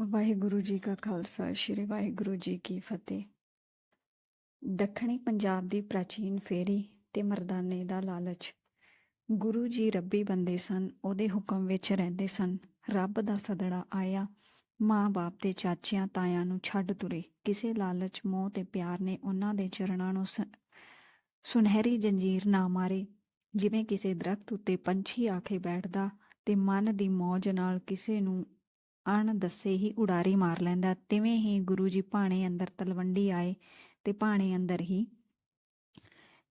ਵਾਹਿਗੁਰੂ ਜੀ ਕਾ ਖਾਲਸਾ, ਸ੍ਰੀ ਵਾਹਿਗੁਰੂ ਜੀ ਕੀ ਫਤਿਹ। ਦੱਖਣੀ ਪੰਜਾਬ ਦੀ ਪ੍ਰਾਚੀਨ ਫੇਰੀ ਤੇ ਮਰਦਾਨੇ ਦਾ ਲਾਲਚ। ਗੁਰੂ ਜੀ ਰੱਬੀ ਬੰਦੇ ਸਨ, ਉਹਦੇ ਹੁਕਮ ਵਿੱਚ ਰਹਿੰਦੇ ਸਨ। ਰੱਬ ਦਾ ਸਦੜਾ ਆਇਆ, ਮਾਂ-ਬਾਪ ਤੇ ਚਾਚਿਆਂ ਤਾਇਆਂ ਨੂੰ ਛੱਡ ਤੁਰੇ। ਕਿਸੇ ਲਾਲਚ, ਮੋਹ ਤੇ ਪਿਆਰ ਨੇ ਉਹਨਾਂ ਦੇ ਚਰਨਾਂ ਨੂੰ ਸ- ਸੁਨਹਿਰੀ ਜੰਜੀਰ ਨਾ ਮਾਰੇ। ਜਿਵੇਂ ਕਿਸੇ ਦਰਖਤ ਉੱਤੇ ਪੰਛੀ ਆ ਕੇ ਬੈਠਦਾ ਤੇ ਮਨ ਦੀ ਮੌਜ ਨਾਲ ਕਿਸੇ ਨੂੰ ਅਣ ਦੱਸੇ ਹੀ ਉਡਾਰੀ ਮਾਰ ਲੈਂਦਾ, ਤਿਵੇਂ ਹੀ ਗੁਰੂ ਜੀ ਭਾਣੇ ਅੰਦਰ ਤਲਵੰਡੀ ਆਏ ਤੇ ਭਾਣੇ ਅੰਦਰ ਹੀ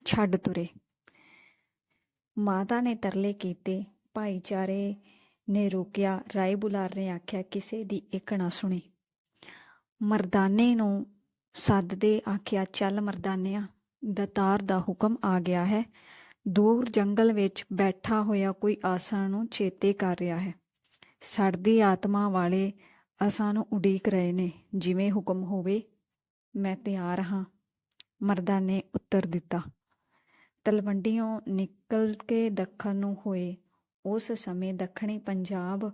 ਛੱਡ ਤੁਰੇ। ਮਾਤਾ ਨੇ ਤਰਲੇ ਕੀਤੇ, ਭਾਈਚਾਰੇ ਨੇ ਰੋਕਿਆ, ਰਾਏ ਬੁਲਾਰ ਨੇ ਆਖਿਆ, ਕਿਸੇ ਦੀ ਇੱਕ ਨਾ ਸੁਣੀ। ਮਰਦਾਨੇ ਨੂੰ ਸੱਦਦੇ ਆਖਿਆ, ਚੱਲ ਮਰਦਾਨਿਆ, ਦਤਾਰ ਦਾ ਹੁਕਮ ਆ ਗਿਆ ਹੈ। ਦੂਰ ਜੰਗਲ ਵਿੱਚ ਬੈਠਾ ਹੋਇਆ ਕੋਈ ਆਸਣ ਨੂੰ ਚੇਤੇ ਕਰ ਰਿਹਾ ਹੈ। ਸੜਦੀ ਆਤਮਾ ਵਾਲੇ ਅਸਾਂ ਨੂੰ ਉਡੀਕ ਰਹੇ ਨੇ, ਜਿਵੇਂ ਹੁਕਮ ਹੋਵੇ, ਮੈਂ ਤਿਆਰ ਹਾਂ। ਮਰਦਾਂ ਨੇ ਉੱਤਰ ਦਿੱਤਾ। ਤਲਵੰਡੀਓਂ ਨਿਕਲ ਕੇ ਦੱਖਣ ਨੂੰ ਹੋਏ। ਉਸ ਸਮੇਂ ਦੱਖਣੀ ਪੰਜਾਬ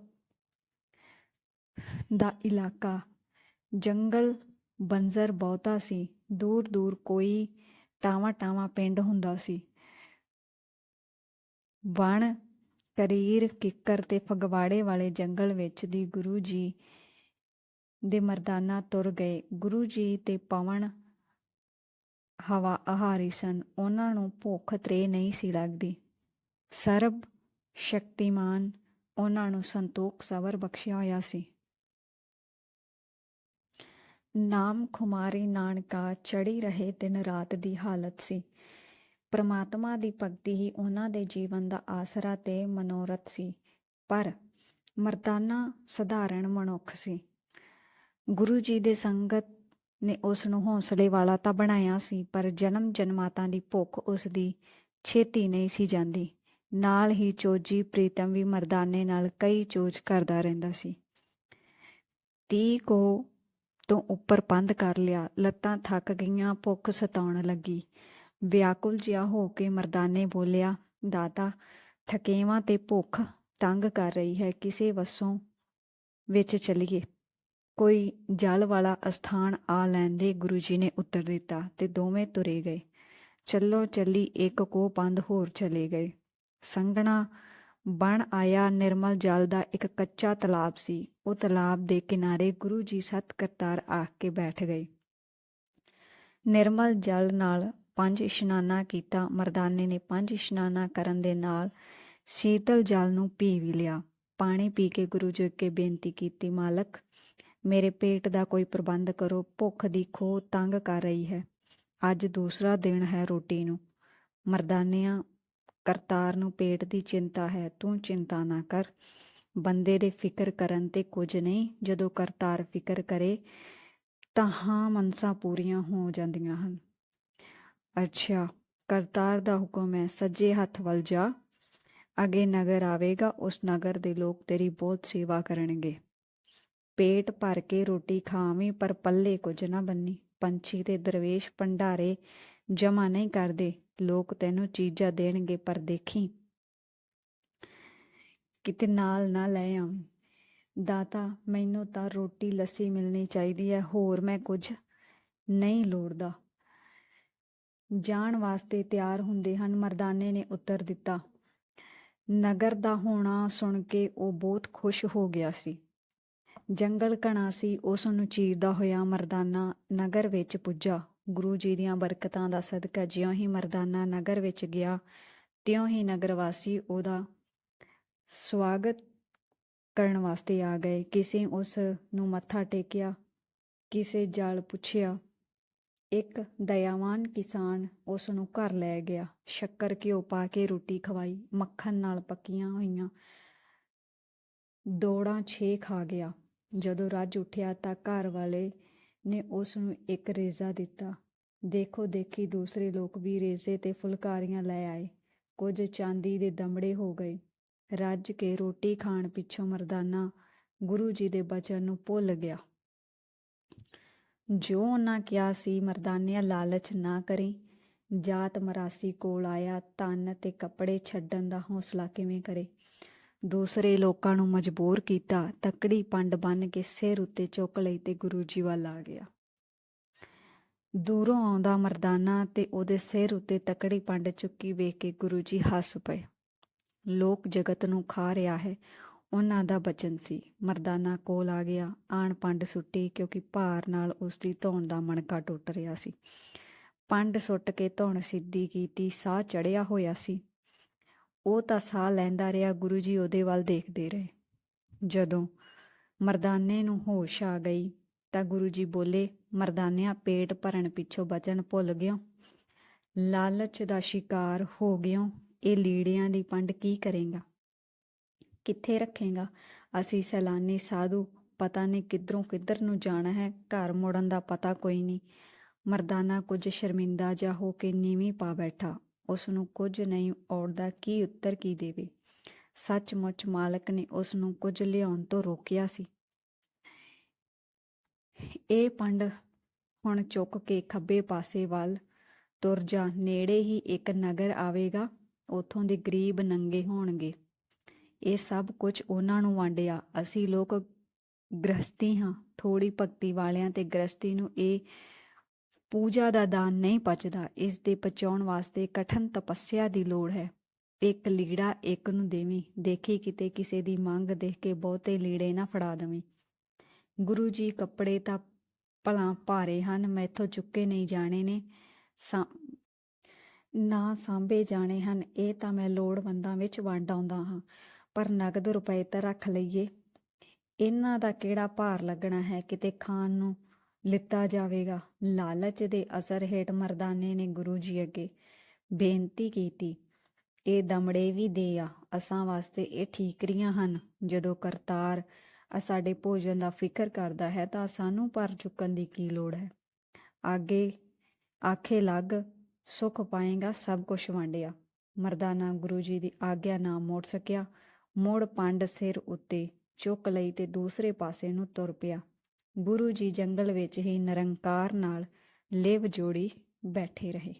ਦਾ ਇਲਾਕਾ ਜੰਗਲ ਬੰਜ਼ਰ ਬਹੁਤਾ ਸੀ। ਦੂਰ ਦੂਰ ਕੋਈ ਟਾਵਾਂ ਟਾਵਾਂ ਪਿੰਡ ਹੁੰਦਾ ਸੀ। ਵਣ ਕਰੀਰ ਕਿੱਕਰ ਤੇ ਫਗਵਾੜੇ ਵਾਲੇ ਜੰਗਲ ਵਿੱਚ ਦੀ ਗੁਰੂ ਜੀ ਦੇ ਮਰਦਾਨਾ ਤੁਰ ਗਏ। ਗੁਰੂ ਜੀ ਤੇ ਪਵਨ ਹਵਾ ਆਹਾਰੀ ਸਨ। ਉਹਨਾਂ ਨੂੰ ਭੁੱਖ ਤਰੇ ਨਹੀਂ ਸੀ ਲੱਗਦੀ। ਸਰਬ ਸ਼ਕਤੀਮਾਨ ਉਹਨਾਂ ਨੂੰ ਸੰਤੋਖ ਸਬਰ ਬਖਸ਼ਿਆ ਹੋਇਆ ਸੀ। ਨਾਮ ਖੁਮਾਰੀ ਨਾਨਕਾ ਚੜੀ ਰਹੇ ਦਿਨ ਰਾਤ ਦੀ ਹਾਲਤ ਸੀ। ਪ੍ਰਮਾਤਮਾ ਦੀ ਭਗਤੀ ਹੀ ਉਹਨਾਂ ਦੇ ਜੀਵਨ ਦਾ ਆਸਰਾ ਤੇ ਮਨੋਰਥ ਸੀ। ਪਰ ਮਰਦਾਨਾ ਸਧਾਰਨ ਮਨੁੱਖ ਸੀ। ਗੁਰੂ ਜੀ ਦੇ ਸੰਗਤ ਨੇ ਉਸ ਨੂੰ ਹੌਸਲੇ ਵਾਲਾ ਤਾਂ ਬਣਾਇਆ ਸੀ, ਪਰ ਜਨਮ ਜਨਮਾਤਾਂ ਦੀ ਭੁੱਖ ਉਸ ਦੀ ਛੇਤੀ ਨਹੀਂ ਸੀ ਜਾਂਦੀ। ਨਾਲ ਹੀ ਚੋਜੀ ਪ੍ਰੀਤਮ ਵੀ ਮਰਦਾਨੇ ਨਾਲ ਕਈ ਚੋਜ ਕਰਦਾ ਰਹਿੰਦਾ ਸੀ। ਤੀ ਕੋ ਤੋਂ ਉੱਪਰ ਪੰਧ ਕਰ ਲਿਆ, ਲੱਤਾਂ ਥੱਕ ਗਈਆਂ, ਭੁੱਖ ਸਤਾਉਣ ਲੱਗੀ। ਵਿਆਕੁਲ ਜਿਹਾ ਹੋ ਕੇ ਮਰਦਾਨੇ ਬੋਲਿਆ, ਦਾਤਾ, ਥਕੇਵਾਂ ਤੇ ਭੁੱਖ ਤੰਗ ਕਰ ਰਹੀ ਹੈ, ਕਿਸੇ ਵਸੋਂ ਵਿੱਚ ਚਲੀਏ। ਕੋਈ ਜਲ ਵਾਲਾ ਅਸਥਾਨ ਆ ਲੈਂਦੇ ਗੁਰੂ ਜੀ ਨੇ ਉੱਤਰ ਦਿੱਤਾ ਤੇ ਦੋਵੇਂ ਤੁਰੇ ਗਏ। ਚੱਲੋ ਚੱਲੀ ਇੱਕ ਕੋ ਪੰਦ ਹੋਰ ਚਲੇ ਗਏ। ਸੰਗਣਾ ਬਣ ਆਇਆ ਨਿਰਮਲ ਜਲ ਦਾ ਇੱਕ ਕੱਚਾ ਤਲਾਬ ਸੀ। ਉਹ ਤਲਾਬ ਦੇ ਕਿਨਾਰੇ ਗੁਰੂ ਜੀ ਸਤ ਕਰਤਾਰ ਆ ਕੇ ਬੈਠ ਗਏ। ਨਿਰਮਲ ਜਲ ਨਾਲ ਪੰਜ ਇਸ਼ਨਾਨਾ ਕੀਤਾ, ਮਰਦਾਨੇ ਨੇ ਪੰਜ ਇਸ਼ਨਾਨਾ ਕਰਨ ਦੇ ਨਾਲ ਸ਼ੀਤਲ ਜਲ ਨੂੰ ਪੀ ਵੀ ਲਿਆ। ਪਾਣੀ ਪੀ ਕੇ ਗੁਰੂ ਜੀ ਅੱਗੇ ਬੇਨਤੀ ਕੀਤੀ, ਮਾਲਕ, ਮੇਰੇ ਪੇਟ ਦਾ ਕੋਈ ਪ੍ਰਬੰਧ ਕਰੋ, ਭੁੱਖ ਦੀ ਖੋ ਤੰਗ ਕਰ ਰਹੀ ਹੈ। ਅੱਜ ਦੂਸਰਾ ਦਿਨ ਹੈ ਰੋਟੀ ਨੂੰ। ਮਰਦਾਨਿਆਂ, ਕਰਤਾਰ ਨੂੰ ਪੇਟ ਦੀ ਚਿੰਤਾ ਹੈ, ਤੂੰ ਚਿੰਤਾ ਨਾ ਕਰ। ਬੰਦੇ ਦੇ ਫਿਕਰ ਕਰਨ ਤੇ ਕੁਝ ਨਹੀਂ, ਜਦੋਂ ਕਰਤਾਰ ਫਿਕਰ ਕਰੇ, ਤਾਂ ਹਾਂ ਮਨਸਾਂ ਪੂਰੀਆਂ ਹੋ ਜਾਂਦੀਆਂ ਹਨ। ਅੱਛਾ, ਕਰਤਾਰ ਦਾ ਹੁਕਮ ਹੈ, ਸੱਜੇ ਹੱਥ ਵੱਲ ਜਾ। ਅਗੇ ਨਗਰ ਆਵੇਗਾ, ਉਸ ਨਗਰ ਦੇ ਲੋਕ ਤੇਰੀ ਬਹੁਤ ਸੇਵਾ ਕਰਨਗੇ। ਪੇਟ ਭਰ ਕੇ ਰੋਟੀ ਖਾਵੀਂ, ਪਰ ਪੱਲੇ ਕੁਝ ਨਾ ਬੰਨੀ। ਪੰਛੀ ਤੇ ਦਰਵੇਸ਼ ਭੰਡਾਰੇ ਜਮਾ ਨਹੀਂ ਕਰਦੇ। ਲੋਕ ਤੈਨੂੰ ਚੀਜ਼ਾਂ ਦੇਣਗੇ, ਪਰ ਦੇਖੀ। ਕਿਤੇ ਨਾਲ ਨਾ ਲੈ ਆਵੀਂ। ਦਾਤਾ, ਮੈਨੂੰ ਤਾਂ ਰੋਟੀ ਲੱਸੀ ਮਿਲਣੀ ਚਾਹੀਦੀ ਹੈ, ਹੋਰ ਮੈਂ ਕੁਝ ਨਹੀਂ ਲੋੜਦਾ। ਜਾਣ ਵਾਸਤੇ ਤਿਆਰ ਹੁੰਦੇ ਹਨ। ਮਰਦਾਨੇ ਨੇ ਉੱਤਰ ਦਿੱਤਾ, ਨਗਰ ਦਾ ਹੋਣਾ ਸੁਣ ਕੇ ਉਹ ਬਹੁਤ ਖੁਸ਼ ਹੋ ਗਿਆ ਸੀ। ਜੰਗਲ ਘਣਾ ਸੀ, ਉਸ ਨੂੰ ਚੀਰਦਾ ਹੋਇਆ ਮਰਦਾਨਾ ਨਗਰ ਵਿੱਚ ਪੁੱਜਾ। ਗੁਰੂ ਜੀ ਦੀਆਂ ਬਰਕਤਾਂ ਦਾ ਸਦਕਾ ਜਿਉਂ ਹੀ ਮਰਦਾਨਾ ਨਗਰ ਵਿੱਚ ਗਿਆ, ਤਿਉਂ ਹੀ ਨਗਰ ਵਾਸੀ ਉਹਦਾ ਸਵਾਗਤ ਕਰਨ ਵਾਸਤੇ ਆ ਗਏ। ਕਿਸੇ ਉਸ ਨੂੰ ਮੱਥਾ ਟੇਕਿਆ, ਕਿਸੇ ਜਲ ਪੁੱਛਿਆ ਇੱਕ ਦਇਆਵਾਨ ਕਿਸਾਨ ਉਸ ਨੂੰ ਘਰ ਲੈ ਗਿਆ। ਸ਼ੱਕਰ ਘਿਓ ਪਾ ਕੇ ਰੋਟੀ ਖਵਾਈ। ਮੱਖਣ ਨਾਲ ਪੱਕੀਆਂ ਹੋਈਆਂ ਦੋੜਾਂ ਛੇ ਖਾ ਗਿਆ। ਜਦੋਂ ਰੱਜ ਉੱਠਿਆ ਤਾਂ ਘਰ ਵਾਲੇ ਨੇ ਉਸ ਨੂੰ ਇੱਕ ਰੇਜ਼ਾ ਦਿੱਤਾ। ਦੇਖੋ ਦੇਖੀ ਦੂਸਰੇ ਲੋਕ ਵੀ ਰੇਜ਼ੇ ਤੇ ਫੁਲਕਾਰੀਆਂ ਲੈ ਆਏ। ਕੁਝ ਚਾਂਦੀ ਦੇ ਦਮੜੇ ਹੋ ਗਏ। ਰੱਜ ਕੇ ਰੋਟੀ ਖਾਣ ਪਿੱਛੋਂ ਮਰਦਾਨਾ ਗੁਰੂ ਜੀ ਦੇ ਬਚਨ ਨੂੰ ਭੁੱਲ ਗਿਆ। ਜੋ ਉਹਨਾਂ ਕਿਹਾ ਸੀ, ਮਰਦਾਨਿਆ ਲਾਲਚ ਨਾ ਕਰੇ। ਜਾਤ ਮਰਾਸੀ ਕੋਲ ਆਇਆ ਤਨ ਤੇ ਕੱਪੜੇ ਛੱਡਣ ਦਾ ਹੌਸਲਾ ਕਿਵੇਂ ਕਰੇ? ਦੂਸਰੇ ਲੋਕਾਂ ਨੂੰ ਮਜਬੂਰ ਕੀਤਾ, ਤਕੜੀ ਪੰਡ ਬੰਨ ਕੇ ਸਿਰ ਉੱਤੇ ਚੁੱਕ ਲਈ ਤੇ ਗੁਰੂ ਜੀ ਵੱਲ ਆ ਗਿਆ। ਦੂਰੋਂ ਆਉਂਦਾ ਮਰਦਾਨਾ ਤੇ ਉਹਦੇ ਸਿਰ ਉੱਤੇ ਤਕੜੀ ਪੰਡ ਚੁੱਕੀ ਵੇਖ ਕੇ ਗੁਰੂ ਜੀ ਹੱਸ ਪਏ। ਲੋਕ ਜਗਤ ਨੂੰ ਖਾ ਰਿਹਾ ਹੈ। ਉਹਨਾਂ ਦਾ ਬਚਨ ਸੀ। ਮਰਦਾਨਾ ਕੋਲ ਆ ਗਿਆ, ਆਣ ਪੰਡ ਸੁੱਟੀ ਕਿਉਂਕਿ ਭਾਰ ਨਾਲ ਉਸ ਦੀ ਧੌਣ ਦਾ ਮਣਕਾ ਟੁੱਟ ਰਿਹਾ ਸੀ। ਪੰਡ ਸੁੱਟ ਕੇ ਧੌਣ ਸਿੱਧੀ ਕੀਤੀ, ਸਾਹ ਚੜਿਆ ਹੋਇਆ ਸੀ। ਉਹ ਤਾਂ ਸਾਹ ਲੈਂਦਾ ਰਿਹਾ, ਗੁਰੂ ਜੀ ਉਹਦੇ ਵੱਲ ਦੇਖਦੇ ਰਹੇ। ਜਦੋਂ ਮਰਦਾਨੇ ਨੂੰ ਹੋਸ਼ ਆ ਗਈ ਤਾਂ ਗੁਰੂ ਜੀ ਬੋਲੇ, ਮਰਦਾਨਿਆਂ, ਪੇਟ ਭਰਨ ਪਿੱਛੋਂ ਬਚਨ ਭੁੱਲ ਗਿਓ। ਲਾਲਚ ਦਾ ਸ਼ਿਕਾਰ ਹੋ ਗਿਓ। ਇਹ ਲੀੜਿਆਂ ਦੀ ਪੰਡ ਕੀ ਕਰੇਗਾ? ਕਿੱਥੇ ਰੱਖੇਗਾ? ਅਸੀਂ ਸੈਲਾਨੀ ਸਾਧੂ, ਪਤਾ ਨਹੀਂ ਕਿੱਧਰੋਂ ਕਿੱਧਰ ਨੂੰ ਜਾਣਾ ਹੈ, ਘਰ ਮੁੜਨ ਦਾ ਪਤਾ ਕੋਈ ਨਹੀਂ। ਮਰਦਾਨਾ ਕੁਝ ਸ਼ਰਮਿੰਦਾ ਜਾ ਹੋ ਕੇ ਨੀਵੀਂ ਪਾ ਬੈਠਾ। ਉਸ ਨੂੰ ਕੁਝ ਨਹੀਂ ਔੜਦਾ ਕੀ ਉੱਤਰ ਕੀ ਦੇਵੇ। ਸੱਚਮੁੱਚ ਮਾਲਕ ਨੇ ਉਸ ਨੂੰ ਕੁਝ ਲਿਆਉਣ ਤੋਂ ਰੋਕਿਆ ਸੀ। ਇਹ ਪੰਡ ਹੁਣ ਚੁੱਕ ਕੇ ਖੱਬੇ ਪਾਸੇ ਵੱਲ ਤੁਰ ਜਾ। ਨੇੜੇ ਹੀ ਇੱਕ ਨਗਰ ਆਵੇਗਾ। ਉਥੋਂ ਦੇ ਗਰੀਬ ਨੰਗੇ ਹੋਣਗੇ। ਇਹ ਸਭ ਕੁਝ ਉਹਨਾਂ ਨੂੰ ਵੰਡਿਆ। ਅਸੀਂ ਲੋਕ ਗ੍ਰਸਤੀ ਹਾਂ। ਥੋੜੀ ਭਗਤੀ ਵਾਲਿਆਂ ਤੇ ਗ੍ਰਸਤੀ ਨੂੰ ਇਹ ਪੂਜਾ ਦਾ ਦਾਨ ਨਹੀਂ ਪਚਦਾ। ਇਸ ਦੇ ਪਚਾਉਣ ਵਾਸਤੇ ਕਠਨ ਤਪੱਸਿਆ ਦੀ ਲੋੜ ਹੈ। ਇੱਕ ਲੀੜਾ ਇੱਕ ਨੂੰ ਦੇਵੀਂ। ਦੇਖੀ ਕਿਤੇ ਕਿਸੇ ਦੀ ਮੰਗ ਦੇਖ ਕੇ ਬਹੁਤੇ ਲੀੜੇ ਨਾ ਫੜਾ ਦਵੀਂ। ਗੁਰੂ ਜੀ ਕੱਪੜੇ ਤਾਂ ਭਲਾ ਭਾਰੇ ਹਨ। ਮੈਥੋਂ ਚੁੱਕੇ ਨਹੀਂ ਜਾਣੇ ਨੇ। ਨਾ ਸਾਂਭੇ ਜਾਣੇ ਹਨ। ਇਹ ਤਾਂ ਮੈਂ ਲੋੜਵੰਦਾਂ ਵਿੱਚ ਵੰਡ ਆਉਂਦਾ ਹਾਂ। ਪਰ ਨਗਦ ਰੁਪਏ ਤਾਂ ਰੱਖ ਲਈਏ। ਇਹਨਾਂ ਦਾ ਕਿਹੜਾ ਭਾਰ ਲੱਗਣਾ ਹੈ? ਕਿਤੇ ਖਾਣ ਨੂੰ ਲਿੱਤਾ ਜਾਵੇਗਾ। ਲਾਲਚ ਦੇ ਅਸਰ ਹੇਠ ਮਰਦਾਨੇ ਨੇ ਗੁਰੂ ਜੀ ਅੱਗੇ ਬੇਨਤੀ ਕੀਤੀ, ਇਹ ਦਮੜੇ ਵੀ ਦੇ ਆ। ਅਸਾਂ ਵਾਸਤੇ ਇਹ ਠੀਕਰੀਆਂ ਹਨ। ਜਦੋਂ ਕਰਤਾਰ ਸਾਡੇ ਭੋਜਨ ਦਾ ਫਿਕਰ ਕਰਦਾ ਹੈ ਤਾਂ ਸਾਨੂੰ ਪਰ ਚੁੱਕਣ ਦੀ ਕੀ ਲੋੜ ਹੈ? ਆਗੇ ਆਖੇ ਲੱਗ, ਸੁਖ ਪਾਏਗਾ ਸਭ ਕੁਝ ਵੰਡਿਆ। ਮਰਦਾਨਾ ਗੁਰੂ ਜੀ ਦੀ ਆਗਿਆ ਨਾ ਮੋੜ ਸਕਿਆ। ਮੋੜ ਪੰਡ ਸਿਰ ਉੱਤੇ ਚੁੱਕ ਲਈ ਤੇ ਦੂਸਰੇ ਪਾਸੇ ਨੂੰ ਤੁਰ ਪਿਆ। ਗੁਰੂ ਜੀ ਜੰਗਲ ਵਿੱਚ ਹੀ ਨਿਰੰਕਾਰ ਨਾਲ ਲਿਵ ਜੋੜੀ ਬੈਠੇ ਰਹੇ।